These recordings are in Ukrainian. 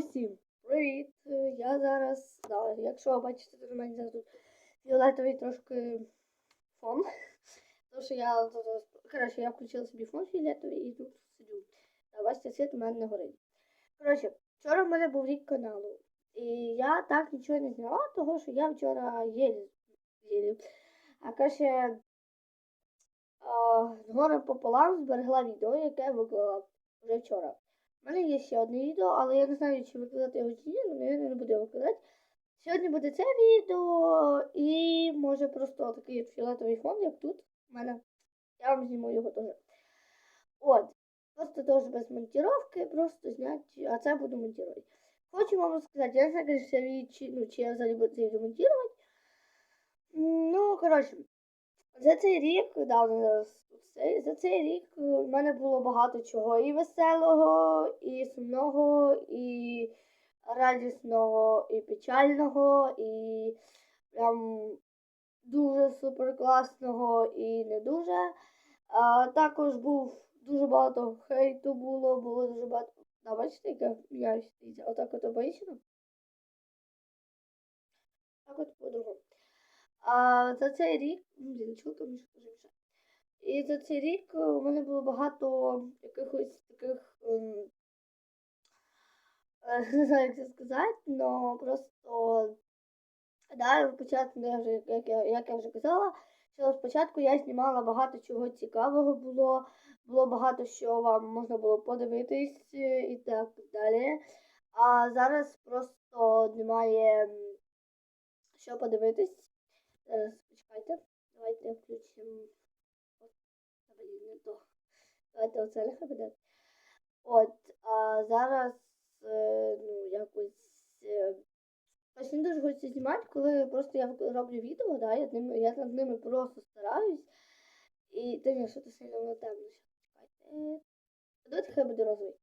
Усім привіт! Я зараз, да, якщо ви бачите, то в мене зараз тут фіолетовий трошки фон. Тому що я коротше, я включила собі фон фіолетовий і тут сидю. А бачите, світ у мене не горить. Коротше, вчора в мене був рік каналу. І я так нічого не зняла, того що я вчора єлі. А коротше, з пополам зберегла відео, яке я виклала вже вчора. У мене є ще одне відео, але я не знаю, чи викладати його чи ні, але я не буду викладати. Сьогодні буде це відео і може просто такий фіолетовий фон, як тут. У мене. Я вам зніму його теж. От. Просто теж без монтировки, просто зняти, а це буду монтувати. Хочу вам розказати, я не знаю, чи, ну, чи я взагалі буду це монтувати. Ну, коротше, за цей рік, да, за цей рік у мене було багато чого і веселого, і сумного, і радісного, і печального, і прям дуже супер класного і не дуже. А, також був дуже багато хейту було, було дуже багато. Да, бачите, яка я отак от обично. Так от по-другому. А за цей рік. І за цей рік у мене було багато якихось таких, ем, е, не знаю, як це сказати, але просто, да, спочатку, я вже, як, як я вже казала, що спочатку я знімала багато чого цікавого було, було багато що вам можна було подивитись е, і так далі. А зараз просто немає що подивитись. Почекайте. Давайте включимо. Не то. Давайте оце нехай буде. От, а зараз, е, ну, якось. Е, ось не дуже хочеться знімати, коли просто я роблю відео, да, я, ними, я над ними просто стараюсь. І та ні, що то сильно воно темно. Чекайте. Давайте хай буде розовий.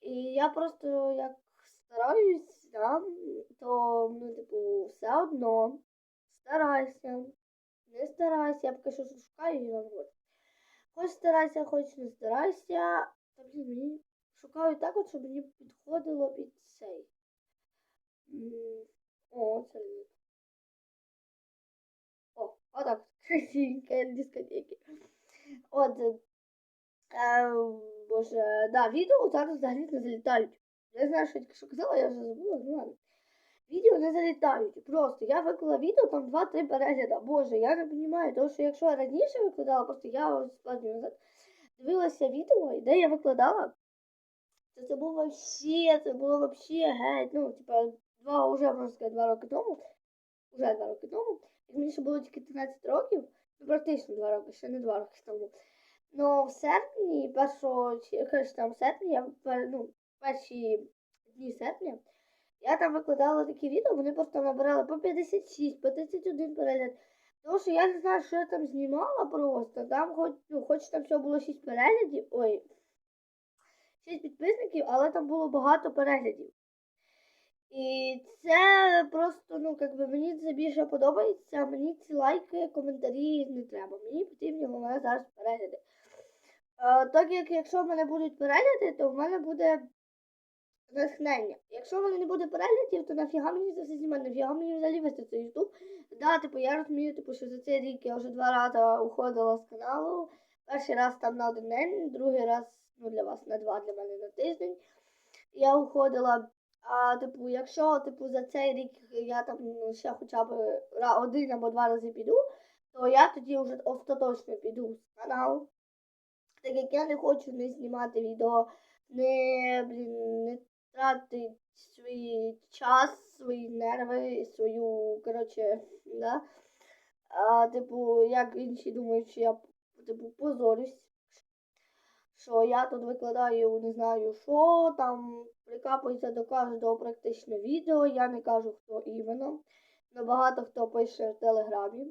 І я просто як стараюсь, да, то, ну, типу, все одно старайся, не старайся, я поки що шукаю вам говорю. Хоч старайся, хоч не старайся. Та мені шукаю так, от, щоб мені підходило під цей. О, це не. О, отак. Красивенька дискотеки. От. Е, боже, да, відео зараз взагалі не залітають. Я знаю, що я тільки що казала, я вже забула, ну ладно. Відео не залітають. Просто я виклала відео, там 2-3 перегляда. Боже, я не розумію, тому що якщо я раніше викладала, просто я назад дивилася відео, де я викладала, то це було вообще, це було вообще геть. Ну, типа, два вже можна сказати, два роки тому. Уже два роки тому. Як мені ще було тільки 13 років, ну практично два роки, ще не два роки тому. Ну, в серпні, першого, коротше, там в серпні, я ну, перші дні серпня. Я там викладала такі відео, вони просто набирали по 56, по 31 перегляд. Тому що я не знаю, що я там знімала просто. Там хоч, ну, хоч там всього було 6 переглядів, ой, 6 підписників, але там було багато переглядів. І це просто, ну, як би мені це більше подобається, мені ці лайки, коментарі не треба. Мені потрібні головне зараз перегляди. Е, так як якщо в мене будуть перегляди, то в мене буде натхнення. Якщо в мене не буде переглядів, то нафіга мені це все знімати, нафіга мені взагалі вести цей ютуб. Да, типу, я розумію, типу, що за цей рік я вже два рази уходила з каналу. Перший раз там на один день, другий раз, ну для вас на два, для мене на тиждень. Я уходила. А типу, якщо типу за цей рік я там ну, ще хоча б один або два рази піду, то я тоді вже остаточно піду з каналу. Так як я не хочу не знімати відео, не, блін, не тратити свій час, свої нерви, свою, коротше, да. А, типу, як інші думають, що я типу, позорюсь, що я тут викладаю, не знаю що, там прикапується до кожного практично відео, я не кажу, хто іменно. Но багато хто пише в телеграмі.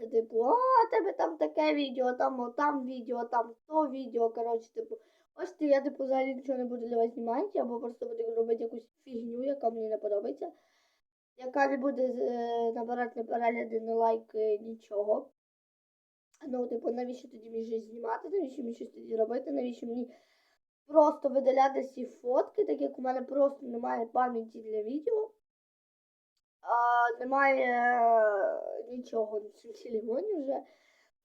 Типу, а тебе там таке відео, там там відео, там то відео. Коротше, типу, ось ти, я типу взагалі нічого не буду для вас знімати, або просто буду робити якусь фігню, яка мені не подобається. Яка не буде е, набирати перегляди, не лайки, нічого. Ну, типу, навіщо тоді мені щось знімати, навіщо мені щось тоді робити, навіщо мені просто видаляти всі фотки, так як у мене просто немає пам'яті для відео. Немає е, нічого на телефоні вже.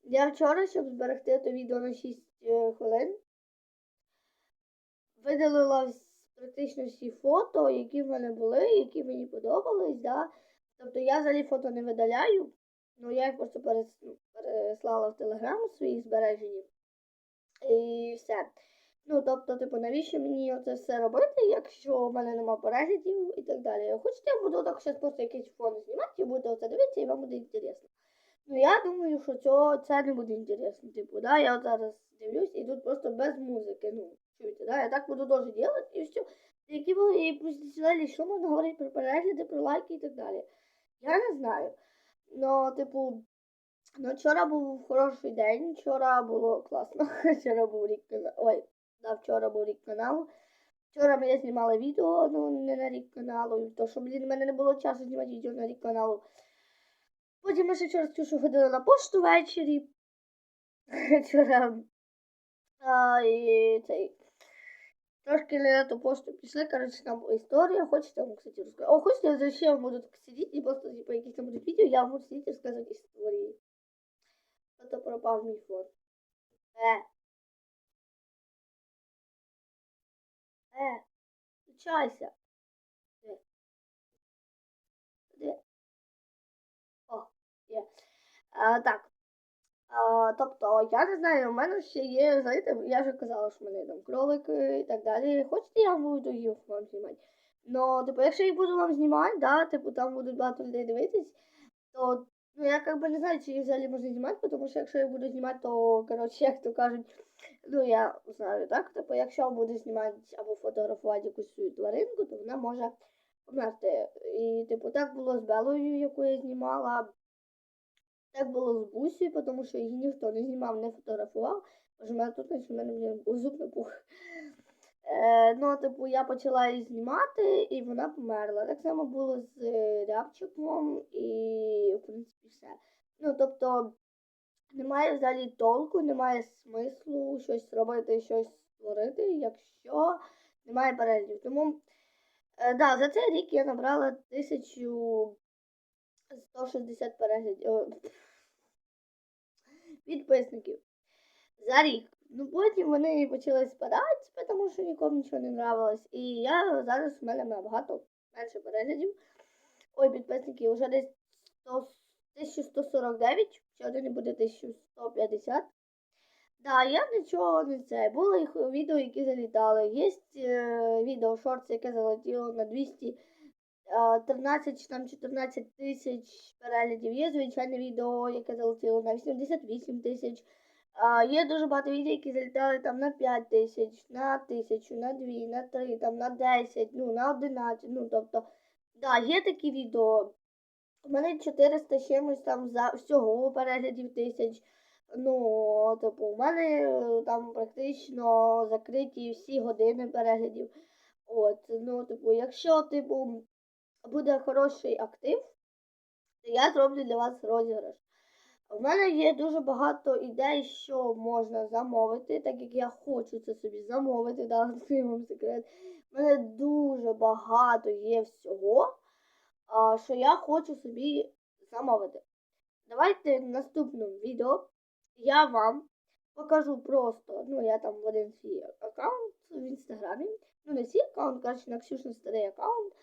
Я вчора, щоб зберегти то відео на 6 е, хвилин, видалила практично всі фото, які в мене були, які мені подобались. Да? Тобто я взагалі фото не видаляю, ну я їх просто переслала в Телеграм свої збережені. І все. Ну, тобто, типу, навіщо мені це все робити, якщо в мене нема переглядів і так далі. Хочете, я буду так зараз просто якийсь фон знімати, і будете оце дивитися, і вам буде інтересно. Ну, я думаю, що цього, це не буде інтересно. Типу, да, я от зараз дивлюсь, і тут просто без музики. Ну, чуєте, да, я так буду теж робити, і все. Які були і посчитали, що можна говорити про перегляди, про лайки і так далі. Я не знаю. Ну, типу, ну, вчора був хороший день, вчора було класно. Вчора був рік. Ой, да, вчора був рік каналу. Вчора ми знімали відео, ну не на рік каналу, то що, блін, в мене не було часу знімати відео на рік каналу. Потім ми ще вчора з Ксюшею ходили на пошту ввечері. Вчора. А, і цей. Трошки не на ту пошту пішли, коротше, там історія. Хочете, вам, кстати, розказати. О, хочете, я вам буду сидіти і просто, типу, якісь там будуть відео, я вам буду сидіти і розказувати історії. Ото пропав мій фон. Е. Е. Включайся. О, є. А, так. А, тобто, я не знаю, у мене ще є, знаєте, я вже казала, що в мене там кролики і так далі. Хочете, я буду їх вам знімати? Ну, типу, якщо я буду вам знімати, да, типу, там будуть багато людей дивитись, то ну, я как би не знаю, чи їх взагалі можна знімати, тому що якщо я буду знімати, то, коротше, як то кажуть, ну я знаю, так? Типу, якщо я буду знімати або фотографувати якусь свою тваринку, то вона може померти. І, типу, так було з Белою, яку я знімала. Так було з Бусею, тому що її ніхто не знімав, не фотографував. Боже, мене тут в мене зуб напух. Е, ну, типу, я почала її знімати, і вона померла. Так само було з е, рябчиком, і, в принципі, все. Ну, тобто, немає взагалі толку, немає смислу щось робити, щось створити, якщо немає переглядів. Тому, е, да, за цей рік я набрала 1160 переглядів. Підписників. За рік. Ну потім вони почали спадати, тому що нікому нічого не нравилось. І я зараз у мене набагато менше переглядів. Ой, підписників вже десь 100, 1149, ще один не буде 1150. Да, я нічого не це. Були їх відео, які залітали. Є е, відео шорт, яке залетіло на 200. е, 13 чи там 14 тисяч переглядів. Є звичайне відео, яке залетіло на 88 тисяч. Є дуже багато відео, які залітали там на 5 тисяч, на тисячу, на 2, на 3, там, на 10, ну, на 11. Ну, тобто, да, є такі відео. У мене 400 чимось там за всього переглядів тисяч. Ну, типу, у мене е, там практично закриті всі години переглядів. От, ну, типу, якщо, типу, буде хороший актив, то я зроблю для вас розіграш. У мене є дуже багато ідей, що можна замовити, так як я хочу це собі замовити, да, вам секрет. У мене дуже багато є всього, що я хочу собі замовити. Давайте в наступному відео я вам покажу просто, ну я там в один свій аккаунт в інстаграмі. Ну, не свій аккаунт, коротше, на Ксюшин старий аккаунт,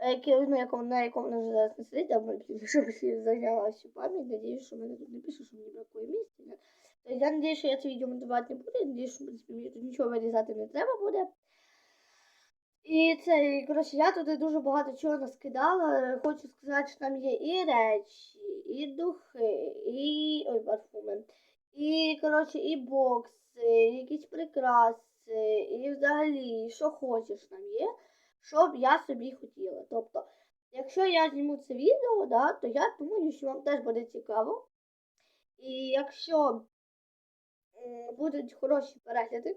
е, який, ну, якому, на якому вона зараз не сидить, а щоб зайняла всю пам'ять. Надіюсь, що мене тут не пише, що мені бракує місця. Я надіюсь, що я це відео монтувати не буду, я надіюсь, що мені тут нічого вирізати не треба буде. І це, і, коротше, я туди дуже багато чого наскидала. Хочу сказати, що там є і речі, і духи, і. ой, парфуми. І, коротше, і бокси, і якісь прикраси, і взагалі, що хочеш там є, що б я собі хотіла. Тобто, якщо я зніму це відео, да, то я думаю, що вам теж буде цікаво. І якщо будуть хороші перегляди,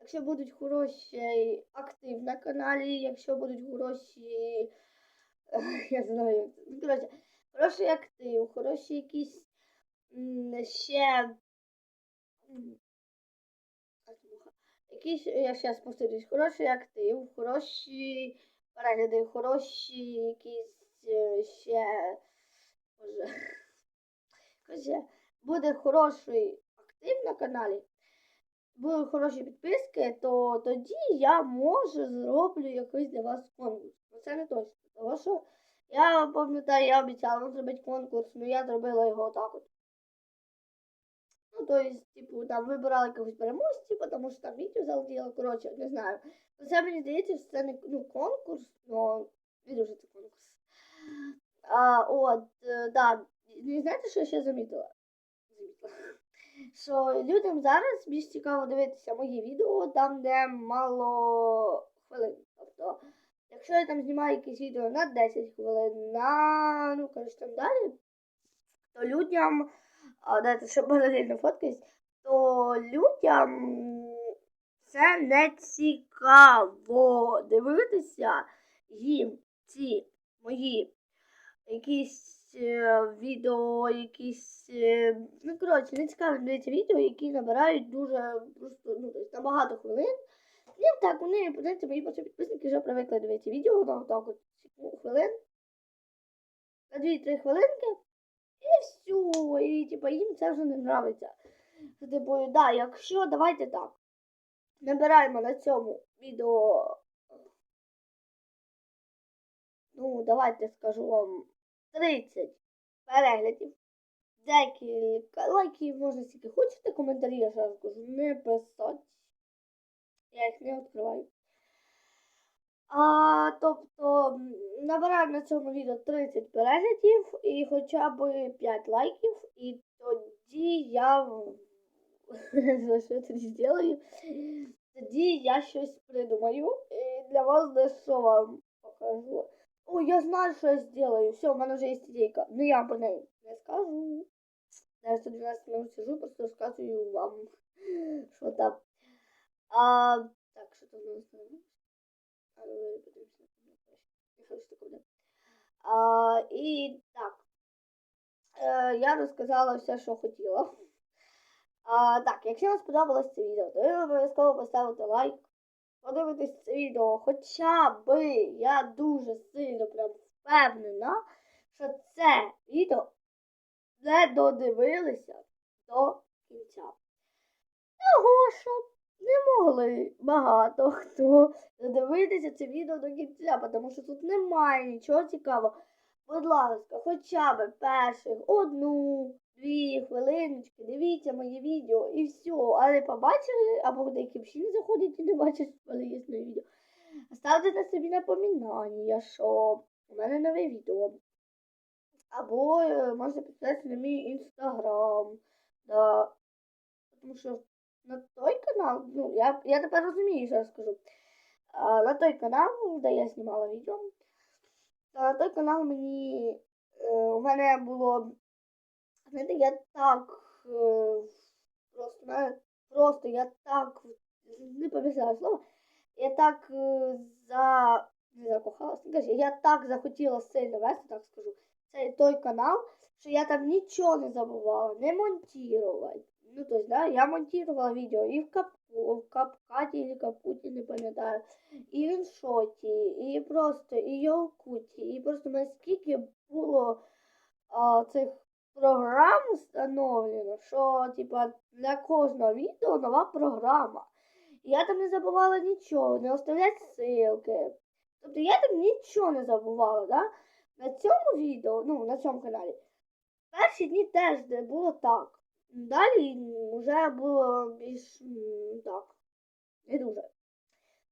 якщо будуть хороший актив на каналі, якщо будуть хороші, я знаю, коротше, хороший актив, хороші якісь ще якісь, я зараз хороший актив, хороші перегляди, хороші якісь е, ще. Боже. Короче, буде хороший актив на каналі, будуть хороші підписки, то тоді я може зроблю якийсь для вас конкурс. Ну це не точно. Тому що я пам'ятаю, я обіцяла зробити конкурс, але я зробила його отак от. Ну, то есть, типу, там вибирали якогось переможця, тому що там відео залетіло, коротше, не знаю. Це мені здається, що це не ну, конкурс, але відео вже це конкурс. А, от, е, да. І знаєте, що я ще? Замітила. Що людям зараз більш цікаво дивитися мої відео там, де мало хвилин. Тобто, якщо я там знімаю якісь відео на 10 хвилин, на ну коротше там далі, то людям, а, дайте ще паралельно фоткаюсь, то людям це не цікаво дивитися їм ці мої якісь е, відео, якісь. е, ну, коротше, не цікаво дивитися відео, які набирають дуже просто ну, на хвилин. І так, вони, принципі, мої підписники вже привикли дивитися відео на так от ну, хвилин. На 2-3 хвилинки. І все. І типу, їм це вже не нравиться. Типу, да, якщо давайте так. Набираємо на цьому відео. Ну, давайте скажу вам 30 переглядів. Декілька лайків, можна скільки хочете, коментарі, я зараз кажу, не писати. Я їх не відкриваю. А, тобто, м, на цьому відео 30 переглядів і хоча б 5 лайків, і тоді я в- що тоді зроблю? Тоді я щось придумаю і для вас дещо вам покажу. О, я знаю, що я зроблю. Все, у мене вже є ідейка. Ну я про неї не скажу. Я 112 минут сижу, просто розказую вам, що там. А, так, що там у нас там? А, давай подивимося на коментарі. Нехай що таке буде. А, і так. Е, я розказала все, що хотіла. А, так, якщо вам сподобалось це відео, то ви обов'язково поставите лайк. Подивитись це відео хоча би я дуже сильно прям впевнена, що це відео не додивилися до кінця. Того, що могли багато хто додивитися це відео до кінця, тому що тут немає нічого цікавого. Будь ласка, хоча б перших одну, дві хвилиночки, дивіться моє відео і все. Але побачили, або деякі взагалі заходять і не бачать, але є відео. Ставте на собі напоминання, що у мене нове відео. Або е, можете підписатися на мій інстаграм. Да. Тому що на канал, ну, я, я тепер розумію, що я скажу. А, на той канал, де я знімала відео, на той канал мені е, у мене було. Знаєте, я так е, просто, мене- просто я так не пам'ятаю слово. Я так е, за не закохалась, не кажу, я так захотіла сильно вести, так скажу. Це той канал, що я там нічого не забувала, не монтувати. Ну, тобто, да, я монтувала відео і в капку, в капкаті, і в капкуті, не пам'ятаю, і в іншоті, і просто, і йолкуті, і просто наскільки було а, цих програм встановлено, що типа для кожного відео нова програма. Я там не забувала нічого, не оставляти ссылки. Тобто я там нічого не забувала, да? На цьому відео, ну, на цьому каналі, перші дні теж було так. Далі вже було більш так, не дуже.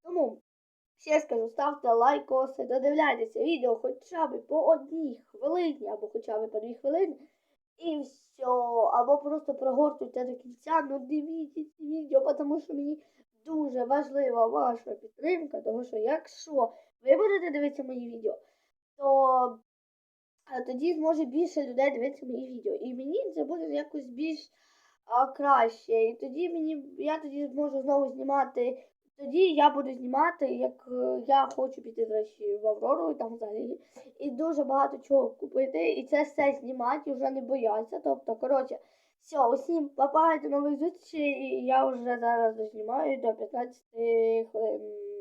Тому ще скажу, ставте лайкоси, додивляйтеся відео хоча б по одній хвилині, або хоча б по дві хвилини. І все. Або просто прогортуйте до кінця, ну дивіться ці відео, тому що мені дуже важлива ваша підтримка, тому що якщо ви будете дивитися мої відео, то е, тоді зможе більше людей дивитися мої відео. І мені це буде якось більш а, краще. І тоді мені я тоді зможу знову знімати. Тоді я буду знімати, як е, я хочу піти речі, в Аврору і там взагалі. І дуже багато чого купити. І це все знімати і вже не бояться. Тобто, коротше, Все, усім папа, до нових зустрічей. І Я вже зараз дознімаю до 15 хвилин.